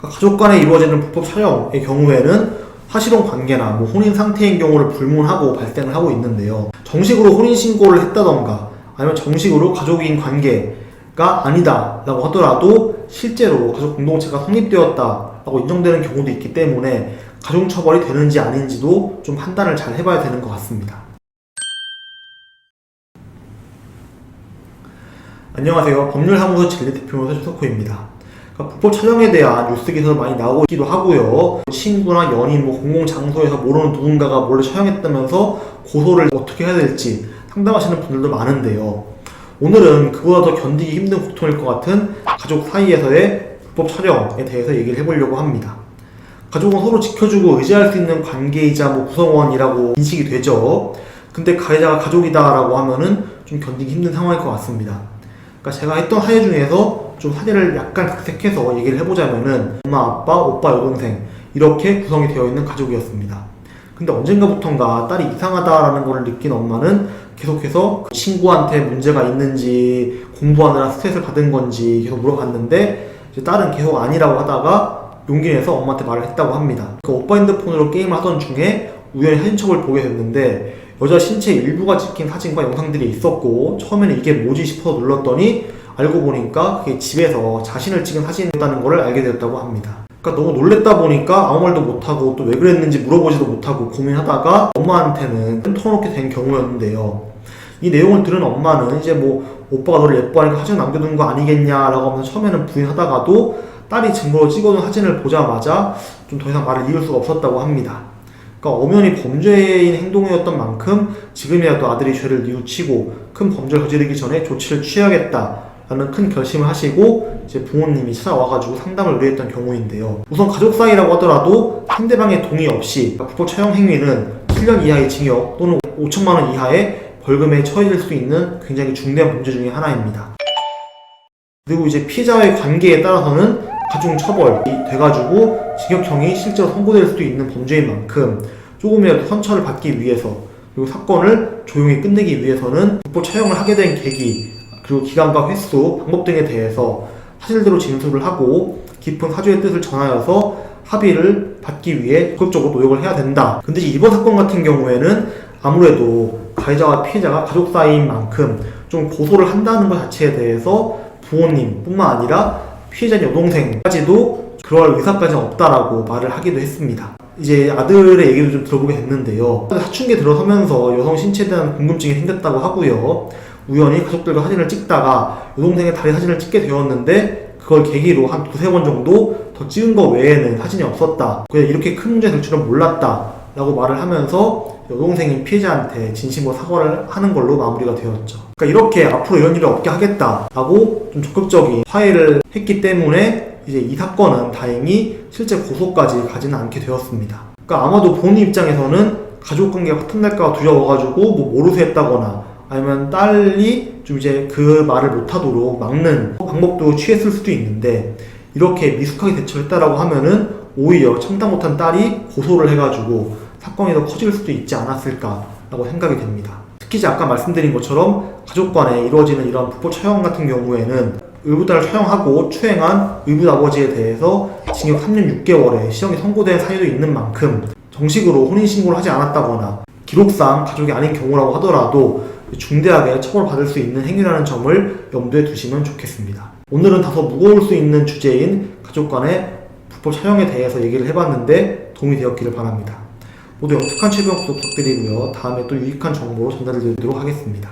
그러니까 가족 간에 이루어지는 불법 촬영의 경우에는 사실혼 관계나 뭐 혼인 상태인 경우를 불문하고 발생을 하고 있는데요. 정식으로 혼인 신고를 했다던가 아니면 정식으로 가족인 관계가 아니다라고 하더라도 실제로 가족 공동체가 성립되었다라고 인정되는 경우도 있기 때문에 가족 처벌이 되는지 아닌지도 좀 판단을 잘 해봐야 되는 것 같습니다. 안녕하세요. 법률사무소 진리대표로서 최석호입니다. 그러니까 불법 촬영에 대한 뉴스 기사도 많이 나오고 있기도 하고요. 친구나 연인, 뭐 공공 장소에서 모르는 누군가가 몰래 촬영했다면서 고소를 어떻게 해야 될지 상담하시는 분들도 많은데요. 오늘은 그보다 더 견디기 힘든 고통일 것 같은 가족 사이에서의 불법 촬영에 대해서 얘기를 해보려고 합니다. 가족은 서로 지켜주고 의지할 수 있는 관계이자 뭐 구성원이라고 인식이 되죠. 근데 가해자가 가족이다라고 하면은 좀 견디기 힘든 상황일 것 같습니다. 그러니까 제가 했던 사례 중에서 좀 사례를 약간 각색해서 얘기를 해보자면은 엄마, 아빠, 오빠, 여동생 이렇게 구성이 되어 있는 가족이었습니다. 근데 언젠가부턴가 딸이 이상하다라는 걸 느낀 엄마는 계속해서 그 친구한테 문제가 있는지 공부하느라 스트레스를 받은 건지 계속 물어봤는데 이제 딸은 계속 아니라고 하다가 용기 내서 엄마한테 말을 했다고 합니다. 그 오빠 핸드폰으로 게임을 하던 중에 우연히 사진첩을 보게 됐는데 여자 신체 일부가 찍힌 사진과 영상들이 있었고 처음에는 이게 뭐지 싶어서 눌렀더니 알고 보니까 그게 집에서 자신을 찍은 사진이었다는 것을 알게 되었다고 합니다. 그러니까 너무 놀랬다 보니까 아무 말도 못하고 또 왜 그랬는지 물어보지도 못하고 고민하다가 엄마한테는 터놓게 된 경우였는데요. 이 내용을 들은 엄마는 이제 뭐 오빠가 너를 예뻐하니까 사진 남겨둔 거 아니겠냐라고 하면서 처음에는 부인하다가도 딸이 증거로 찍어둔 사진을 보자마자 좀 더 이상 말을 이을 수가 없었다고 합니다. 그러니까 엄연히 범죄인 행동이었던 만큼 지금이라도 아들이 죄를 뉘우치고 큰 범죄를 저지르기 전에 조치를 취해야겠다 라는 큰 결심을 하시고 이제 부모님이 찾아와가지고 상담을 의뢰했던 경우인데요. 우선 가족 사이라고 하더라도 상대방의 동의 없이 불법 촬영 행위는 7년 이하의 징역 또는 5천만 원 이하의 벌금에 처해질 수 있는 굉장히 중대한 범죄 중의 하나입니다. 그리고 이제 피해자의 관계에 따라서는 가중 처벌이 돼가지고 징역형이 실제로 선고될 수도 있는 범죄인 만큼 조금이라도 선처를 받기 위해서 그리고 사건을 조용히 끝내기 위해서는 불법 촬영을 하게 된 계기 그리고 기간과 횟수, 방법 등에 대해서 사실대로 진술을 하고 깊은 사죄의 뜻을 전하여서 합의를 받기 위해 적극적으로 노력을 해야 된다. 근데 이번 사건 같은 경우에는 아무래도 가해자와 피해자가 가족 사이인 만큼 좀 고소를 한다는 것 자체에 대해서 부모님뿐만 아니라 피해자 여동생까지도 그럴 의사까지는 없다라고 말을 하기도 했습니다. 이제 아들의 얘기를 좀 들어보게 됐는데요. 사춘기에 들어서면서 여성 신체에 대한 궁금증이 생겼다고 하고요. 우연히 가족들과 사진을 찍다가 여동생의 다리 사진을 찍게 되었는데 그걸 계기로 한 두세 번 정도 더 찍은 거 외에는 사진이 없었다. 그냥 이렇게 큰 문제가 될 줄은 몰랐다. 라고 말을 하면서 여동생이 피해자한테 진심으로 사과를 하는 걸로 마무리가 되었죠. 그러니까 이렇게 앞으로 이런 일이 없게 하겠다라고 좀 적극적인 화해를 했기 때문에 이제 이 사건은 다행히 실제 고소까지 가지는 않게 되었습니다. 그러니까 아마도 본인 입장에서는 가족 관계가 파탄날까 두려워가지고 뭐 모르쇠 했다거나 아니면 딸이 좀 이제 그 말을 못하도록 막는 방법도 취했을 수도 있는데 이렇게 미숙하게 대처했다라고 하면은 오히려 참다 못한 딸이 고소를 해가지고 사건이 더 커질 수도 있지 않았을까라고 생각이 됩니다. 특히 이제 아까 말씀드린 것처럼 가족 간에 이루어지는 이런 불법 촬영 같은 경우에는 의붓딸을 촬영하고 추행한 의붓 아버지에 대해서 징역 3년 6개월의 시형이 선고된 사유도 있는 만큼 정식으로 혼인신고를 하지 않았다거나 기록상 가족이 아닌 경우라고 하더라도 중대하게 처벌받을 수 있는 행위라는 점을 염두에 두시면 좋겠습니다. 오늘은 다소 무거울 수 있는 주제인 가족 간의 불법 촬영에 대해서 얘기를 해봤는데 도움이 되었기를 바랍니다. 모두 영특한 최병 구독 부탁드리고요. 다음에 또 유익한 정보로 전달드리도록 하겠습니다.